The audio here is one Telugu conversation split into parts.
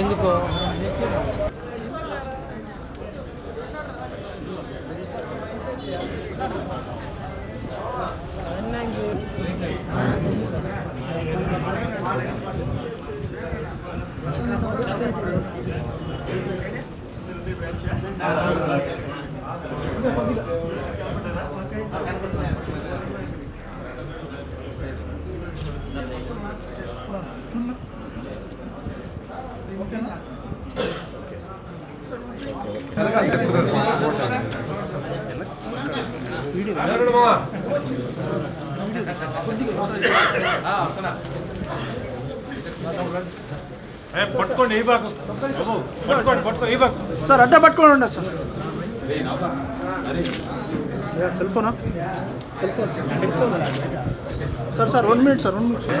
ఎందుకో? పట్టుకోండి ఈ బాకు. పట్టుకోండి పట్టుకో ఈ బాకు. సార్ అడ్డ పట్టుకొని ఉండదు సార్. సెల్ ఫోనా? Cell phone. Cell phone sir sir one minute sir one minute sir.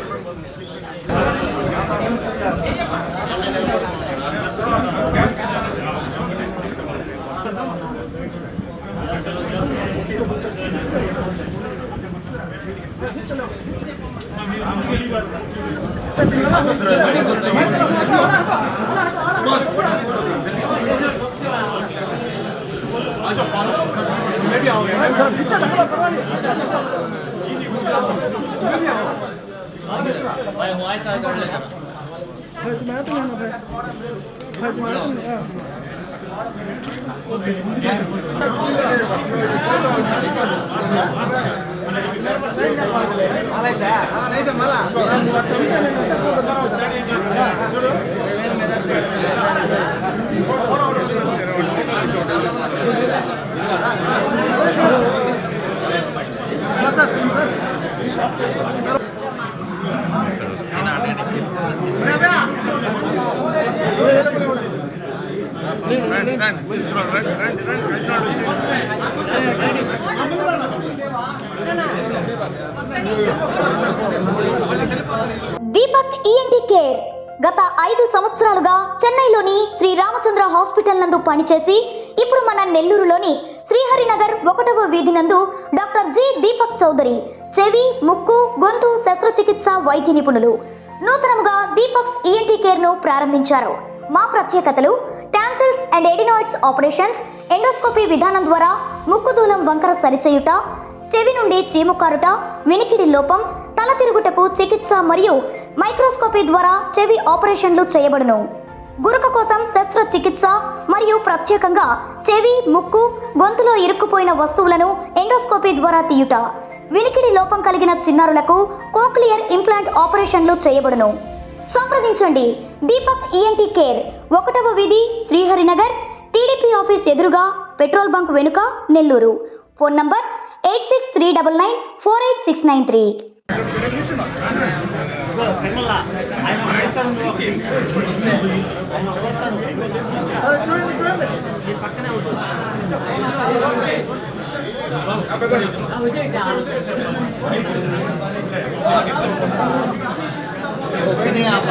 아니, 저몇 명? भाई तुम आते ना भाई भाई तुम आते ना okay sir Deepak ENT care గత ఐదు సంవత్సరాలుగా చెన్నైలోని శ్రీ రామచంద్ర హాస్పిటల్ నందు పనిచేసి ఇప్పుడు మన నెల్లూరులోని శ్రీహరినగర్ ఒకటవ వీధి నందు డాక్టర్ జి దీపక్ చౌదరి చెవి ముక్కు గొంతు శస్త్రచికిత్స వైద్య నిపుణులు. నూతనంగా దీపక్స్ ఈఎన్టీ కేర్ను ప్రారంభించారు. మా ప్రత్యేకతలు tonsils and adenoids operations endoscopy విధానం ద్వారా ముక్కు దూలం వంకర సరిచేయుట చెవి నుండి చీము కారుట వినికిడి లోపం తల తిరుగుటకు చికిత్స మరియు మైక్రోస్కోపీ ద్వారా చెవి ఆపరేషన్లు చేయబడును. గురక కోసం శస్త్రచికిత్స మరియు ప్రత్యేకంగా చెవి ముక్కు గొంతులో ఇరుక్కుపోయిన వస్తువులను ఎండోస్కోపీ ద్వారా తీయుట. వినికిడి లోపం కలిగిన చిన్నారులకు కోక్లియర్ ఇంప్లాంట్ ఆపరేషన్లు చేయబడును. సంప్రదించండి. దీపక్ ఈఎన్టీ కేర్ ఒకటవ వీధి శ్రీహరినగర్. టీడీపీ ఆఫీస్ ఎదురుగా పెట్రోల్ బంక్ వెనుక Nellore. Phone number eight six three double nine four eight six nine three. పక్కనే नहीं आप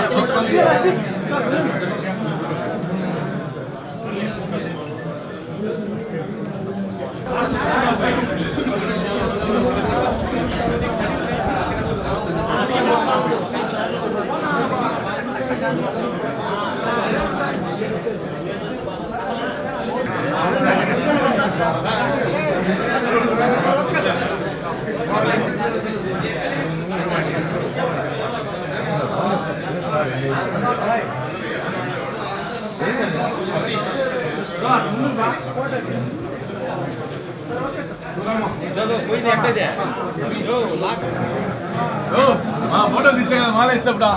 ఫోటో తీస్తే కదా మాల ఇస్తాడా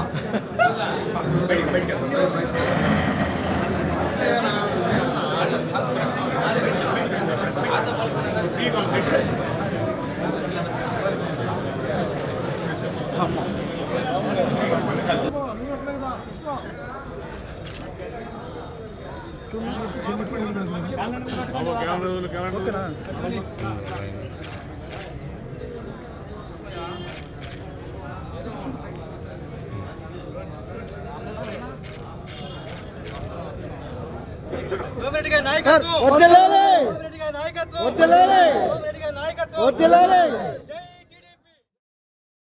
నాయకత్వం వద్దలాలి సోమిరెడ్డి గారి